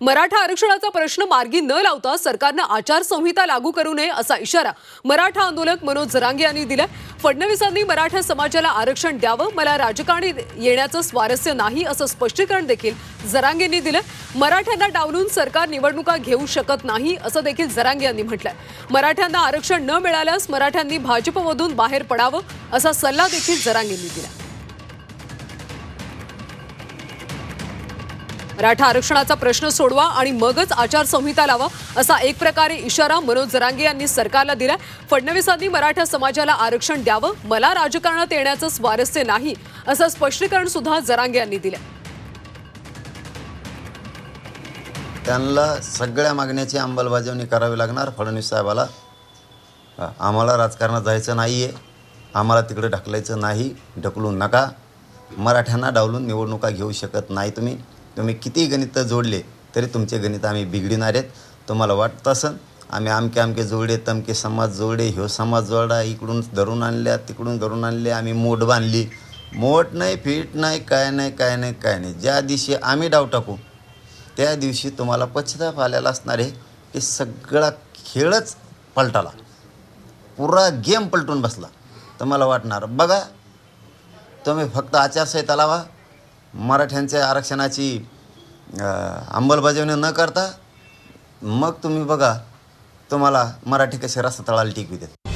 मराठा आरक्षणाचा प्रश्न मार्गी न लावता सरकारनं आचारसंहिता लागू करू नये असा इशारा मराठा आंदोलक मनोज जरांगे यांनी दिलाय. फडणवीसांनी मराठा समाजाला आरक्षण द्यावं मला राजकारणी येण्याचं स्वारस्य नाही असं स्पष्टीकरण देखील जरांगेंनी दिलं मराठ्यांना डावलून सरकार निवडणुका घेऊ शकत नाही असं देखील जरांगे यांनी म्हटलंय. मराठ्यांना आरक्षण न मिळाल्यास मराठ्यांनी भाजपमधून बाहेर पडावं असा सल्ला देखील जरांगेंनी दिला मराठा आरक्षणाचा प्रश्न सोडवा आणि मगच आचारसंहिता लावा असा एक प्रकारे इशारा मनोज जरांगे यांनी सरकारला दिलाय. फडणवीसांनी मराठा समाजाला आरक्षण द्यावं मला राजकारणात येण्याचं स्वारस्य नाही असं स्पष्टीकरण सुद्धा जरांगे यांनी दिलं त्यांना सगळ्या मागण्याची अंमलबजावणी करावी लागणार फडणवीस साहेबाला. आम्हाला राजकारणात जायचं नाही आहे आम्हाला तिकडे ढकलायचं नाही ढकलू नका. मराठ्यांना डावलून निवडणुका घेऊ शकत नाही तुम्ही. तुम्ही किती गणित जोडले तरी तुमचे गणित आम्ही बिघडणार आहेत. तुम्हाला वाटत असन आम्ही आमके आमके जोडे तमके समाज जोडे ह्यो समाज जोडा इकडून धरून आणल्या तिकडून धरून आणले आम्ही मोठ बांधली. मोठ नाही फिट नाही काय नाही काय नाही काय नाही. ज्या दिवशी आम्ही डाव टाकू त्या दिवशी तुम्हाला पश्चाताप आलेला असणार आहे की सगळा खेळच पलटाला. पुरा गेम पलटून बसला. तर मला वाटणार बघा तुम्ही फक्त आचारसंहिता लावा मराठ्यांच्या आरक्षणाची अंमलबजावणी न करता मग तुम्ही बघा तुम्हाला मराठी कसे रस्ता तळाला टिकवितात